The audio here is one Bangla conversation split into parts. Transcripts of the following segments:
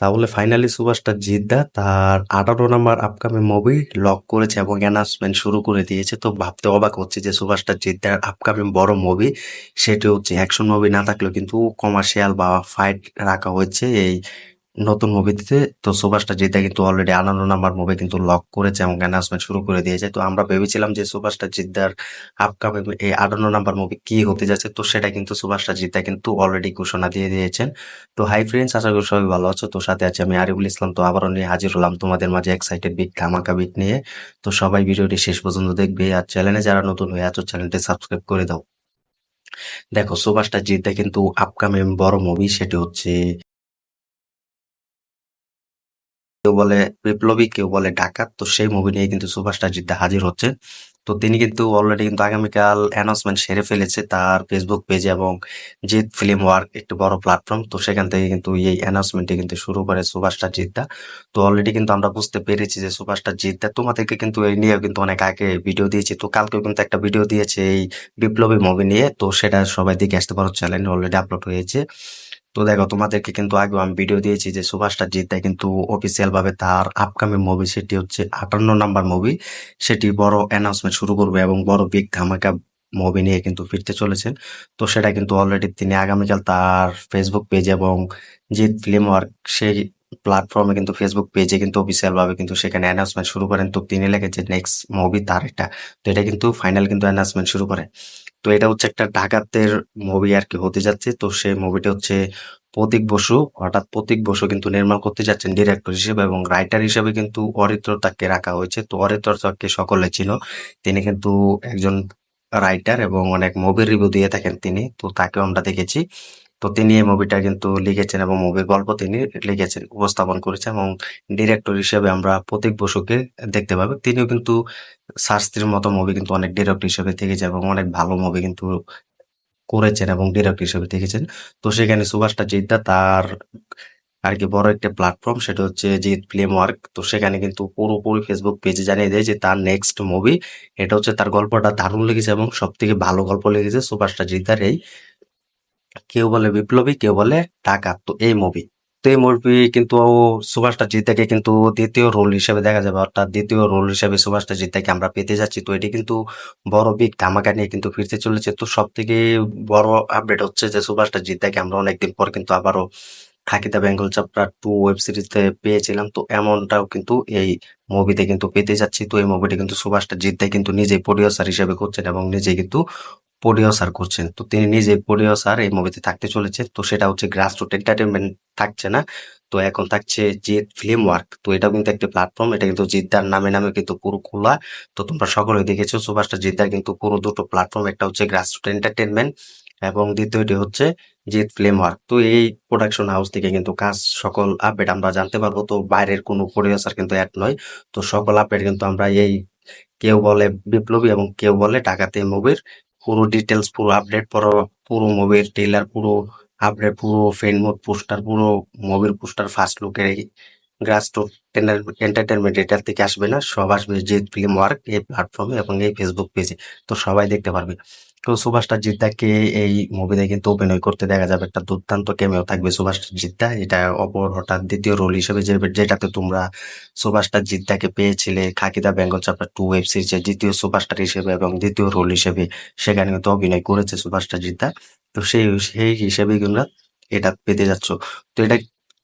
তাহলে ফাইনালি সুভাষটা জিদ্দা তার আঠারো নাম্বার আপকামিং মুভি লক করেছে এবং অ্যানাউন্সমেন্ট শুরু করে দিয়েছে। তো ভাবতে অবাক হচ্ছে যে সুভাষটা জিদ্দার আপকামিং বড় মুভি সেটি হচ্ছে অ্যাকশন মুভি না থাকলেও কিন্তু কমার্শিয়াল বা ফাইট রাখা হয়েছে এই নতুন মুভিতে তো সুভাষটা জিদ্দা কিন্তু অলরেডি আনানো নাম্বার মুভি কিন্তু লক করেছে এবং অ্যানাউন্সমেন্ট শুরু করে দিয়েছে। তো আমরা ভেবেছিলাম যে সুভাষটা জিদ্দার আপকামিং এই আটান্ন নাম্বার মুভি কি হতে যাচ্ছে, তো সেটা কিন্তু সুভাষটা জিদ্দা কিন্তু অলরেডি ঘোষণা দিয়ে দিয়েছেন। তো হাই ফ্রেন্ডস আশা করি সবাই ভালো আছো। তো সাথে আছে আমি আরিফুল ইসলাম। তো আবারও নিয়ে হাজির হলাম তোমাদের মাঝে এক্সাইটেড বিগ ধামাকা বিট নিয়ে। তো সবাই ভিডিওটি শেষ পর্যন্ত দেখবে আর চ্যানেলে যারা নতুন হয়ে আছো চ্যানেলটি সাবস্ক্রাইব করে দাও। দেখো, সুভাষটা জিদ্দা কিন্তু আপকামিং বড় মুভি সেটি হচ্ছে কেউ বলে, বিপ্লবী কেউ বলে ডাকাত, তো সেই মুভি নিয়ে কিন্তু সুভাষটা জিদ্দা হাজির হচ্ছে। তো তিনি কিন্তু অলরেডি কিন্তু আগামীকাল অ্যানাউন্সমেন্ট সেরে ফেলেছে তার ফেসবুক পেজ এবং জিৎ ফিল্ম ওয়ার্ক একটি বড় প্ল্যাটফর্ম তো সেখান থেকে কিন্তু এই অ্যানাউন্সমেন্টটি কিন্তু শুরু করে সুভাষটা জিদ্দা। তো অলরেডি কিন্তু আমরা বুঝতে পেরেছি যে সুভাষটা জিদ্দা তোমাদেরকে কিন্তু এই নিয়ে কিন্তু অনেক আগে ভিডিও দিয়েছি, তো কালকেও কিন্তু একটা ভিডিও দিয়েছে এই বিপ্লবী মুভি নিয়ে, তো সেটা সবাই দিকে আসতে পারো চ্যানেল অলরেডি আপলোড হয়েছে। তো দেখো, তোমাদেরকে কিন্তু আগেও আমি ভিডিও দিয়েছি যে সুভাষটা জিদ্দা কিন্তু অফিসিয়াল ভাবে তার আপকামিং মুভি সেটি হচ্ছে আটান্ন নাম্বার মুভি সেটি বড় অ্যানাউন্সমেন্ট শুরু করবে এবং বড় বিগ ধামাকা মুভি নিয়ে কিন্তু ফিরতে চলেছেন। তো সেটা কিন্তু অলরেডি তিনি আগামীকাল তার ফেসবুক পেজ এবং জিৎ ফিল্ম ওয়ার্ক সেই প্ল্যাটফর্মে কিন্তু ফেসবুক পেজে কিন্তু অফিসিয়াল ভাবে কিন্তু সেখানে অ্যানাউন্সমেন্ট শুরু করেন। তো তিনি লেগেছে নেক্সট মুভি তার এটা তো এটা কিন্তু ফাইনাল কিন্তু অ্যানাউন্সমেন্ট শুরু করে। তো এটা হচ্ছে একটা ডাকাতের মুভি আর কি হতে যাচ্ছে। তো সেই মুভিটা হচ্ছে প্রতীক বসু। হঠাৎ প্রতীক বসু কিন্তু নির্মাণ করতে যাচ্ছেন ডিরেক্টর হিসেবে এবং রাইটার হিসেবে কিন্তু অরিত্র তাকে রাখা হয়েছে। তো অরিত্র তাকে সকলে ছিল তিনি কিন্তু একজন রাইটার এবং অনেক মুভির রিভিউ দিয়ে থাকেন তিনি। তো তাকেও আমরা দেখেছি। তো তিনি এই মুভিটা কিন্তু লিখেছেন এবং মুভির গল্প তিনি লিখেছেন, উপস্থাপন করেছেন এবং ডিরেক্টর হিসেবে আমরা প্রতীক বসুকে দেখতে পাবো। তিনিও কিন্তু শাস্ত্রীর মতো মুভি কিন্তু অনেক ডিরেক্টর হিসেবে থেকেছে এবং অনেক ভালো মুভি কিন্তু করেছেন এবং ডিরেক্টর হিসেবে দেখেছেন তো সেখানে সুভাষটা জিদ্দা তার আর কি বড় একটা প্ল্যাটফর্ম সেটা হচ্ছে জিৎ ফিল্ম ওয়ার্ক তো সেখানে কিন্তু পুরোপুরি ফেসবুক পেজে জানিয়ে দেয় যে তার নেক্সট মুভি এটা হচ্ছে তার গল্পটা দারুণ লেগেছে এবং সব থেকে ভালো গল্প লেগেছে সুভাষটা জিদ্দার এই। কেউ বলে বিপ্লবী, কেউ বলে ডাকাত তো এই মুভি তো এই মুভি কিন্তু সুভাষটা জিদ্দাকে কিন্তু দ্বিতীয় রোল হিসেবে দেখা যাবে। অর্থাৎ দ্বিতীয় রোল হিসেবে সুভাষটা জিদ্দাকে আমরা পেতে যাচ্ছি। তো এটি কিন্তু বড় বিগ ধামাকা নিয়ে কিন্তু ফিরতে চলেছে। তো সব থেকে বড় আপডেট হচ্ছে যে সুভাষটা জিদ্দাকে আমরা অনেকদিন পর কিন্তু আবারও Khaki the Bengal chapter two web সিরিজতে পেয়েছিলাম। তো এমনটাও কিন্তু এই মুভিতে কিন্তু পেতে যাচ্ছি। তো এই মুভিটি কিন্তু সুভাষটা জিদ্দাই কিন্তু নিজেই প্রডিউসার হিসেবে করছেন এবং নিজে কিন্তু প্রডিউসার করছেন। তো তিনি নিজে প্রডিউসার এই মুভিতে থাকতে চলেছে তো সেটা হচ্ছে গ্রাসরুট এন্টারটেনমেন্ট থাকছে না। তো এখন থাকছে জিৎ ফিল্ম ওয়ার্ক তো এটাও কিন্তু একটি প্ল্যাটফর্ম এটা কিন্তু জিদ্দার নামে নামে কিন্তু পুরো খোলা। তো তোমরা সকলে দেখেছ সুভাষটা। জিদ্দার কিন্তু পুরো দুটো প্ল্যাটফর্ম একটা হচ্ছে গ্রাসরুট এন্টারটেনমেন্ট এবং দ্বিতীয়টি হচ্ছে জিৎ ফিল্ম ওয়ার্ক তো এই প্রোডাকশন হাউস থেকে কিন্তু কাজ, সকল আপডেট আমরা জানতে পারব। তো বাইরের কোনো প্রডিউসার কিন্তু অ্যাড নয়। তো সকল আপডেট কিন্তু আমরা এই কেউ বলে বিপ্লবী এবং কেউ বলে ডাকাতে মুভির পুরো ডিটেলস পুরো আপডেট পুরো পুরো মুভির ট্রেলার পুরো আপডেট পুরো ফ্রেন্ড মোড পোস্টার পুরো মুভির পোস্টার ফার্স্ট লুকের গ্রাস টু এন্টারটেনমেন্ট এটার থেকে আসবে না। সব আসবে জিৎ ফিল্ম ওয়ার্ক এই প্ল্যাটফর্মে এবং এই ফেসবুক পেজে তো সবাই দেখতে পারবে। তো সুভাষটা জিদ্দাকে এই মুভিতে কিন্তু অভিনয় করতে দেখা যাবে। একটা দুর্দান্ত ক্যামেও থাকবে সুভাষটা জিদ্দা। এটা অপর হঠাৎ দ্বিতীয় রোল হিসেবে যে যেটাতে তোমরা সুভাষটা জিদ্দাকে পেয়েছিলে, Khaki the Bengal chapter two web সিরিজের দ্বিতীয় সুপারস্টার হিসেবে এবং দ্বিতীয় রোল হিসেবে। সেখানে কিন্তু অভিনয় করেছে সুভাষটা জিদ্দা। তো সেই সেই হিসেবে কিন্তু এটা পেতে যাচ্ছ। তো এটা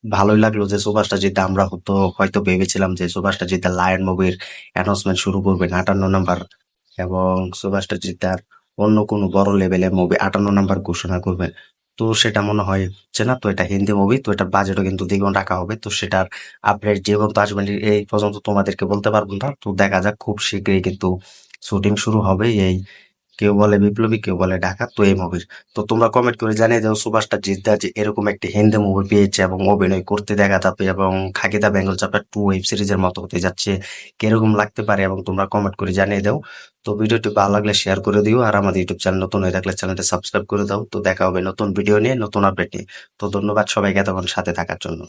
ভালোই লাগল যে সুভাষটা জিদ্দা, আমরা হয়তো হয়তো ভেবেছিলাম যে সুভাষটা জিদ্দা লায়ন মুভির অ্যানাউন্সমেন্ট শুরু করবেন আটান্ন নাম্বার এবং সুভাষটা জিদ্দার অন্য কোনো বড় লেভেলের মুভি আটান্ন নাম্বার ঘোষণা করবেন। তো সেটা মনে হয় হচ্ছে না, তো এটা হিন্দি মুভি তো এটার বাজেটও কিন্তু দ্বিগুণ রাখা হবে, তো সেটার আপডেট যে পর্যন্ত আসবে এই পর্যন্ত তোমাদেরকে বলতে পারব না। তো দেখা যাক, খুব শীঘ্রই কিন্তু শুটিং শুরু হবে এই কেউ বলে বিপ্লবী, কেউ বলে ঢাকা তো এই মুভির তো তোমরা কমেন্ট করে জানিয়ে দাও সুভাষটা জিদ্দা যে এরকম একটি হিন্দি মুভি পেয়েছে এবং অভিনয় করতে দেখা যাবে এবং খাকিদা বেঙ্গল চাপের টু ওয়েব সিরিজের মতো হতে যাচ্ছে, কীরকম লাগতে পারে এবং তোমরা কমেন্ট করে জানিয়ে দাও। তো ভিডিওটি ভালো লাগলে শেয়ার করে দিও আর আমাদের ইউটিউব চ্যানেল নতুন হয়ে থাকলে চ্যানেলটি সাবস্ক্রাইব করে দাও। তো দেখা হবে নতুন ভিডিও নিয়ে, নতুন আপডেট নিয়ে। তো ধন্যবাদ সবাইকে এতক্ষণ সাথে থাকার জন্য।